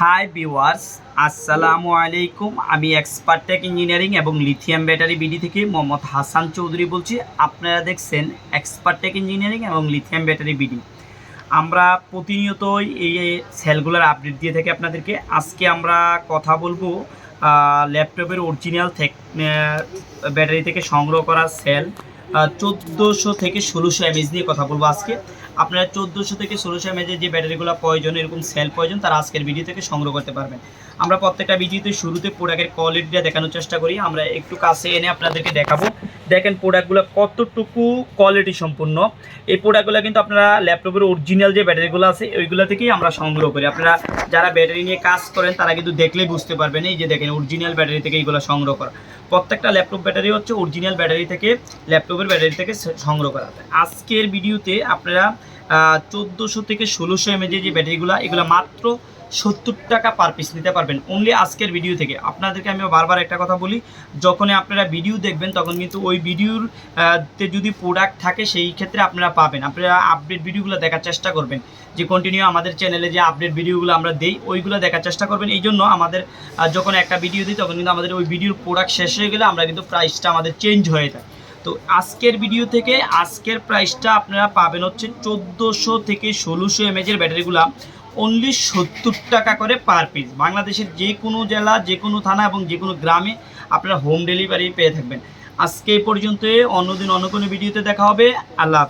Hi viewers আসসালামু আলাইকুম আমি এক্সপার্ট টেক ইঞ্জিনিয়ারিং এবং লিথিয়াম ব্যাটারি বিডি থেকে মোহাম্মদ হাসান চৌধুরী বলছি। আপনারা দেখছেন এক্সপার্ট টেক ইঞ্জিনিয়ারিং এবং লিথিয়াম ব্যাটারি বিডি আমরা প্রতিনিয়তই এই সেলগুলোর আপডেট দিয়ে থাকি আপনাদেরকে। আজকে আমরা কথা বলব ল্যাপটপের অরিজিনাল ব্যাটারি থেকে সংগ্রহ করা সেল চোদ্দোশো থেকে ষোলোশো এমএস নিয়ে কথা বলব আজকে। আপনারা চোদ্দোশো থেকে ষোলোশো এমএজের যে ব্যাটারিগুলো প্রয়োজন, এরকম সেল প্রয়োজন, তারা আজকের ভিডিও থেকে সংগ্রহ করতে পারবেন। আমরা প্রত্যেকটা ভিডিওতে শুরুতে প্রোডাক্টের কোয়ালিটিটা দেখানোর চেষ্টা করি। আমরা একটু কাছে এনে আপনাদেরকে দেখাবো। দেখেন প্রোডাক্টগুলো কতটুকু কোয়ালিটি সম্পূর্ণ। এই প্রোডাক্টগুলো কিন্তু আপনারা ল্যাপটপের অরিজিনাল যে ব্যাটারিগুলো আছে, ওইগুলো থেকেই আমরা সংগ্রহ করি। আপনারা যারা ব্যাটারি নিয়ে কাজ করেন, তারা কিন্তু দেখলেই বুঝতে পারবেন, এই যে দেখেন অরিজিনাল ব্যাটারি থেকে এইগুলো সংগ্রহ করা। প্রত্যেকটা ল্যাপটপ ব্যাটারি হচ্ছে অরিজিনাল ব্যাটারি থেকে ল্যাপটপের ব্যাটারি থেকে সংগ্রহ করা। আজকের ভিডিওতে আপনারা চোদ্দোশো থেকে ষোলোশো এমএজের যে ব্যাটারিগুলো, এগুলো মাত্র সত্তর টাকা পার পিস নিতে পারবেন। অনলি আজকের ভিডিও থেকে। আপনাদেরকে আমি বারবার একটা কথা বলি, যখনই আপনারা ভিডিও দেখবেন, তখন কিন্তু ওই ভিডিওর তে যদি প্রোডাক্ট থাকে, সেই ক্ষেত্রে আপনারা পাবেন। আপনারা আপডেট ভিডিওগুলো দেখার চেষ্টা করবেন। যে কন্টিনিউ আমাদের চ্যানেলে যে আপডেট ভিডিওগুলো আমরা দেই, ওইগুলো দেখার চেষ্টা করবেন। এই জন্য আমাদের যখন একটা ভিডিও দিই, তখন কিন্তু আমাদের ওই ভিডিওর প্রোডাক্ট শেষ হয়ে গেলে আমরা কিন্তু প্রাইসটা আমাদের চেঞ্জ হয়ে যায়। তো আজকের ভিডিও থেকে আজকের প্রাইসটা আপনারা পাবেন হচ্ছে চোদ্দোশো থেকে ষোলোশো এমএজের ব্যাটারিগুলো অনলি সত্তর টাকা করে পার পিস বাংলাদেশের যে কোনো জেলা, যে কোনো থানা এবং যে কোনো গ্রামে আপনারা হোম ডেলিভারি পেয়ে থাকবেন। আজকে এই পর্যন্ত অন্যদিন অন্য কোনো ভিডিওতে দেখা হবে। আল্লাহ